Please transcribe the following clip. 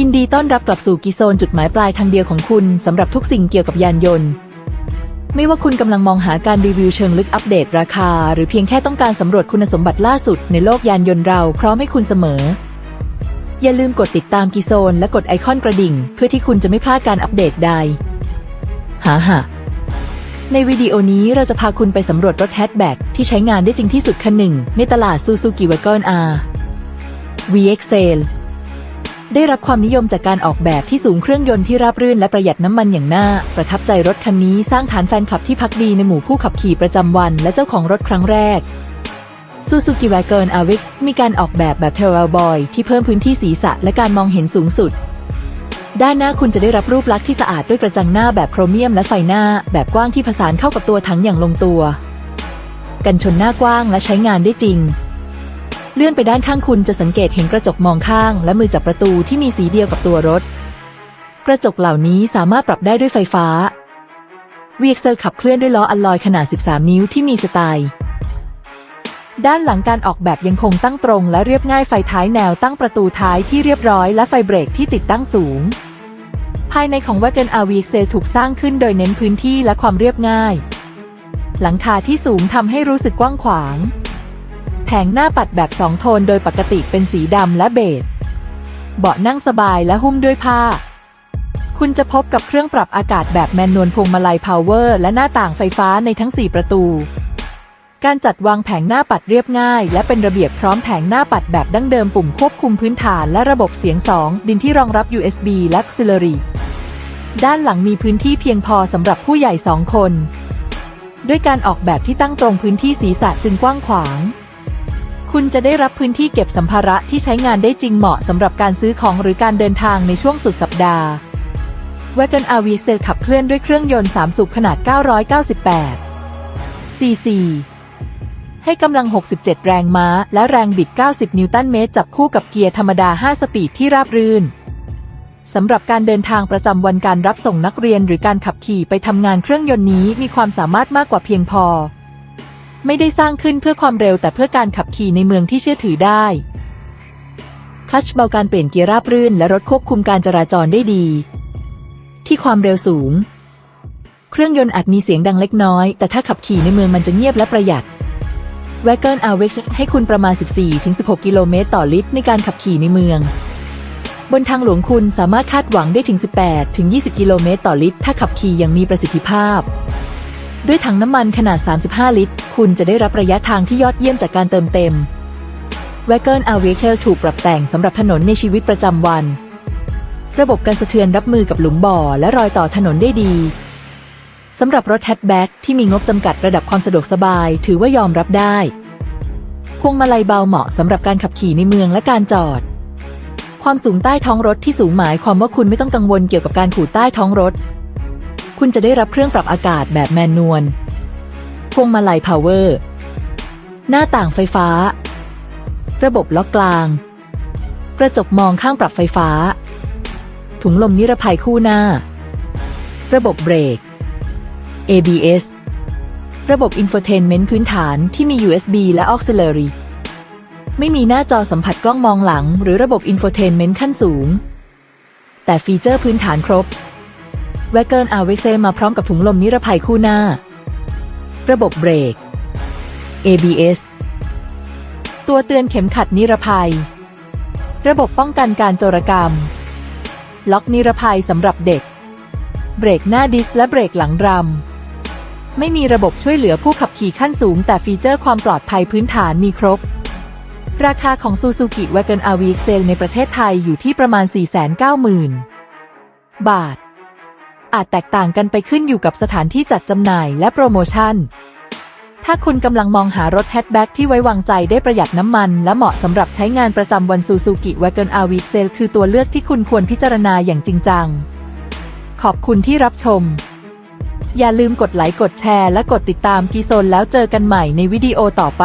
ยินดีต้อนรับกลับสู่กิโซนจุดหมายปลายทางเดียวของคุณสำหรับทุกสิ่งเกี่ยวกับยานยนต์ ไม่ว่าคุณกำลังมองหาการรีวิวเชิงลึกอัปเดตราคา หรือเพียงแค่ต้องการสำรวจคุณสมบัติล่าสุดในโลกยานยนต์เราพร้อมให้คุณเสมอ อย่าลืมกดติดตามกิโซนและกดไอคอนกระดิ่ง เพื่อที่คุณจะไม่พลาดการอัปเดตใดหาหะในวิดีโอนี้เราจะพาคุณไปสำรวจรถแฮชแบ็กที่ใช้งานได้จริงที่สุดคันหนึ่งในตลาด Suzuki Wagon R VX Sale ได้รับความนิยมจากการออกแบบที่สูงเครื่องยนต์ที่ราบรื่นและประหยัดน้ำมันอย่างน่า ประทับใจรถคันนี้สร้างฐานแฟนคลับที่พักดีในหมู่ผู้ขับขี่ประจำวันและเจ้าของรถครั้งแรก Suzuki Wagon r v i x มีการออกแบบแบบ t e r r a l Boy ที่เพิ่มพื้นที่ศีรษะและการมองเห็นสูงสุด ด้านหน้าคุณจะได้รับรูปลักษณ์ที่สะอาดด้วยกระจังหน้าแบบโครเมียมและไฟหน้า แบบกว้างที่ผสานเข้ากับตัวถังอย่างลงตัว กันชนหน้ากว้างและใช้งานได้จริง เลื่อนไปด้านข้างคุณจะสังเกตเห็นกระจกมองข้าง และมือจับประตูที่มีสีเดียวกับตัวรถ กระจกเหล่านี้สามารถปรับได้ด้วยไฟฟ้า v x เซอร์ขับเคลื่อนด้วยล้ออัลลอยขนาด 13 นิ้วที่มีสไตล์ ด้านหลังการออกแบบยังคงตั้งตรงและเรียบง่ายไฟท้ายแนวตั้งประตูท้ายที่เรียบร้อยและไฟเบรกที่ติดตั้งสูง ภายในของ Wagon RV x e l ถูกสร้างขึ้นโดยเน้นพื้นที่และความเรียบง่าย หลังคาที่สูงทำให้รู้สึกกว้างขวาง แผงหน้าปัดแบบสองโทนโดยปกติเป็นสีดำและเบจ เบาะนั่งสบายและหุ้มด้วยผ้า คุณจะพบกับเครื่องปรับอากาศแบบแมนนวลพวงมาลัยพาวเวอร์และหน้าต่างไฟฟ้าในทั้ง 4 ประตู การจัดวางแผงหน้าปัดเรียบง่าย และเป็นระเบียบพร้อมแผงหน้าปัดแบบดั้งเดิมปุ่มควบคุมพื้นฐานและระบบเสียง 2 ดินที่รองรับ USB และ Auxiliary ด้านหลังมีพื้นที่เพียงพอสำหรับผู้ใหญ่สองคน ด้วยการออกแบบที่ตั้งตรงพื้นที่ศีรษะจึงกว้างขวาง คุณจะได้รับพื้นที่เก็บสัมภาระที่ใช้งานได้จริงเหมาะสำหรับการซื้อของหรือการเดินทางในช่วงสุดสัปดาห์ Wagon RV c e l ขับเคลื่อนด้วยเครื่องยนต์ 3 สูบขนาด 998 cc ให้กำลัง 67 แรงม้า และแรงบิด 90 นิวตันเมตร จับคู่กับเกียร์ธรรมดา 5 สปีดที่ราบรื่น สำหรับการเดินทางประจำวันการรับส่งนักเรียนหรือการขับขี่ไปทำงานเครื่องยนต์นี้มีความสามารถมากกว่าเพียงพอ ไม่ได้สร้างขึ้นเพื่อความเร็วแต่เพื่อการขับขี่ในเมืองที่เชื่อถือได้คลัชเบาการเปลี่ยนเกียร์ราบรื่น และรถควบคุมการจราจรได้ดี ที่ความเร็วสูง เครื่องยนต์อาจมีเสียงดังเล็กน้อย แต่ถ้าขับขี่ในเมืองมันจะเงียบและประหยัด w a g o n r v ให้คุณประมาณ 14-16 กิโลเมตรต่อลิตร ในการขับขี่ในเมือง บนทางหลวงคุณสามารถคาดหวังได้ถึง 18-20 กิโลเมตรต่อลิตร ถ้าขับขี่อย่างมีประสิทธิภาพ ด้วยถังน้ำมันขนาด 35 ลิตร คุณจะได้รับระยะทางที่ยอดเยี่ยมจากการเติมเต็ม w a g o n r v ถูกปรับแต่งสำหรับถนนในชีวิตประจำวัน ระบบการสะเทือนรับมือกับหลุมบ่อและรอยต่อถนนได้ดีสำหรับรถแฮชแบ็กที่มีงบจำกัดระดับความสะดวกสบาย ถือว่ายอมรับได้พวงมาลัยเบาเหมาะสำหรับการขับขี่ในเมืองและการจอด ความสูงใต้ท้องรถที่สูงหมายความว่าคุณไม่ต้องกังวลเกี่ยวกับการขูดใต้ท้องรถ คุณจะได้รับเครื่องปรับอากาศแบบแมนนวลพวงมาลัยพาวเวอร์ หน้าต่างไฟฟ้า ระบบล็อกกลาง กระจกมองข้างปรับไฟฟ้า ถุงลมนิรภัยคู่หน้า ระบบเบรก ABS ระบบอินโฟเทนเมนต์พื้นฐานที่มี USB และ Auxiliary ไม่มีหน้าจอสัมผัสกล้องมองหลัง หรือระบบอินโฟเทนเมนต์ขั้นสูง แต่ฟีเจอร์พื้นฐานครบ w a g o n r v มาพร้อมกับถุงลมนิรภัยคู่หน้า ระบบเบรก ABS ตัวเตือนเข็มขัดนิรภัย ระบบป้องกันการโจรกรรม ล็อกนิรภัยสำหรับเด็ก เบรกหน้าดิสและเบรกหลังรำ ไม่มีระบบช่วยเหลือผู้ขับขี่ขั้นสูง แต่ฟีเจอร์ความปลอดภัยพื้นฐานมีครบ ราคาของ Suzuki Wagon RV Excel ในประเทศไทยอยู่ที่ประมาณ 490,000 บาท อาจแตกต่างกันไปขึ้นอยู่กับสถานที่จัดจำหน่ายและโปรโมชั่น ถ้าคุณกำลังมองหารถแฮชแบ็กที่ไว้วางใจได้ประหยัดน้ำมัน และเหมาะสำหรับใช้งานประจำวัน Suzuki Wagon RV Excel คือตัวเลือกที่คุณควรพิจารณาอย่างจริงจัง ขอบคุณที่รับชม อย่าลืมกดไลค์กดแชร์และกดติดตามกีโซนแล้วเจอกันใหม่ในวิดีโอต่อไป